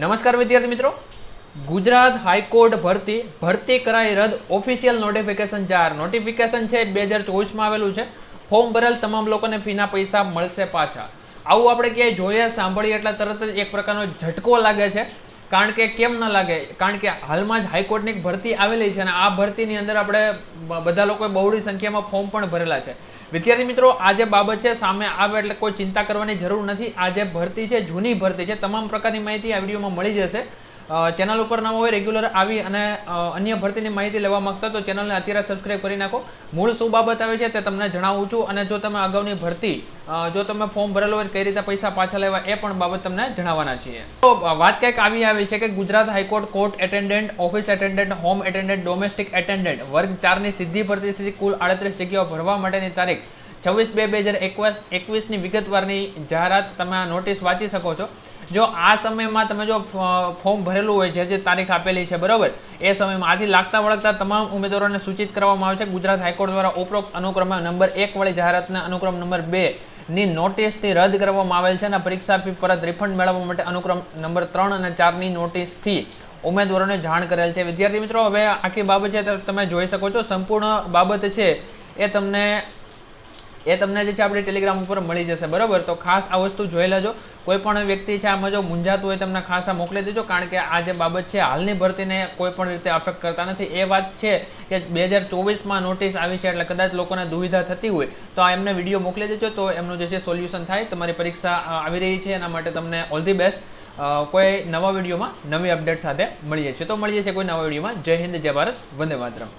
નમસ્કાર વિદ્યાર્થી મિત્રો. ગુજરાત હાઈકોર્ટ ભરતી ભરતી કરાઈ રદ ઓફિશિયલ નોટિફિકેશન જાહેર. નોટિફિકેશન છે બે હજાર ચોવીસમાં આવેલું છે. ફોર્મ ભરેલ તમામ લોકોને ફીના પૈસા મળશે પાછા. આવું આપણે ક્યાંય જોઈએ, સાંભળીએ એટલે તરત જ એક પ્રકારનો ઝટકો લાગે છે. કારણ કે કેમ ન લાગે? કારણ કે હાલમાં જ હાઈકોર્ટની એક ભરતી આવેલી છે અને આ ભરતીની અંદર આપણે બધા લોકોએ બહુડી સંખ્યામાં ફોર્મ પણ ભરેલા છે. વિદ્યાર્થી મિત્રો આ જે બાબત છે સામે આવે એટલે કોઈ ચિંતા કરવાની જરૂર નથી. આ જે ભરતી છે, જૂની ભરતી છે. તમામ પ્રકારની માહિતી આ વિડીયોમાં મળી જશે. ચેનલ ઉપર ના હોય રેગ્યુલર આવી અને અન્ય ભરતીની માહિતી લેવા માંગતા તો ચેનલને અત્યારે સબસ્ક્રાઈબ કરી નાખો. મૂળ શું બાબત આવે છે તે તમને જણાવું છું અને જો તમે અગાઉની ભરતી જો તમે ફોર્મ ભરેલું હોય, કઈ રીતે પૈસા પાછા લેવા એ પણ બાબત તમને જણાવવાના છીએ. તો વાત કંઈક આવી આવી છે કે Gujarat high court court attendant office attendant home attendant domestic attendant વર્ગ ચારની સીધી ભરતીથી કુલ આડત્રીસ જગ્યાઓ ભરવા માટેની તારીખ છવ્વીસ બે બે હજાર એકવીસ, એકવીસની વિગતવારની જાહેરાત તમે આ નોટિસ વાંચી શકો છો. જો આ સમયમાં તમે જો ફોર્મ ભરેલું હોય જે જે તારીખ આપેલી છે, બરાબર? એ સમયમાં આથી લાગતા વળગતા તમામ ઉમેદવારોને સૂચિત કરવામાં આવે છે ગુજરાત હાઈકોર્ટ દ્વારા ઉપરોક્ત અનુક્રમે નંબર એક વાળી જાહેરાતના અનુક્રમ નંબર બે ની નોટિસથી રદ કરવામાં આવેલ છે અને પરીક્ષા ફી પરત રિફંડ મેળવવા માટે અનુક્રમ નંબર ત્રણ અને ચારની નોટિસથી ઉમેદવારોને જાણ કરેલ છે. વિદ્યાર્થી મિત્રો, હવે આખી બાબત છે તમે જોઈ શકો છો. સંપૂર્ણ બાબત છે એ તમને એ તમને જે છે આપણી ટેલિગ્રામ ઉપર મળી જશે. બરાબર? તો ખાસ આ વસ્તુ જોઈ લેજો. કોઈ પણ વ્યક્તિ છે, આમાં જો મૂંઝાતું હોય તમને ખાસા મોકલી દેજો, કારણ કે આ જે બાબત છે, હાલની ભરતીને કોઈ પણ રીતે અફેક્ટ કરતા નથી. એ વાત છે કે બે હજાર ચોવીસમાં નોટિસ આવી છે, એટલે કદાચ લોકોને દુવિધા થતી હોય, તો આ એમને વીડિયો મોકલી દેજો, તો એમનું જે છે સોલ્યુશન થાય. તમારી પરીક્ષા આવી રહી છે, એના માટે તમને ઓલ ધી બેસ્ટ કોઈ નવા વિડીયોમાં નવી અપડેટ સાથે મળીએ છીએ. તો મળીએ છીએ કોઈ નવા વિડીયોમાં. જય હિન્દ, જય ભારત. વંદે માતરમ.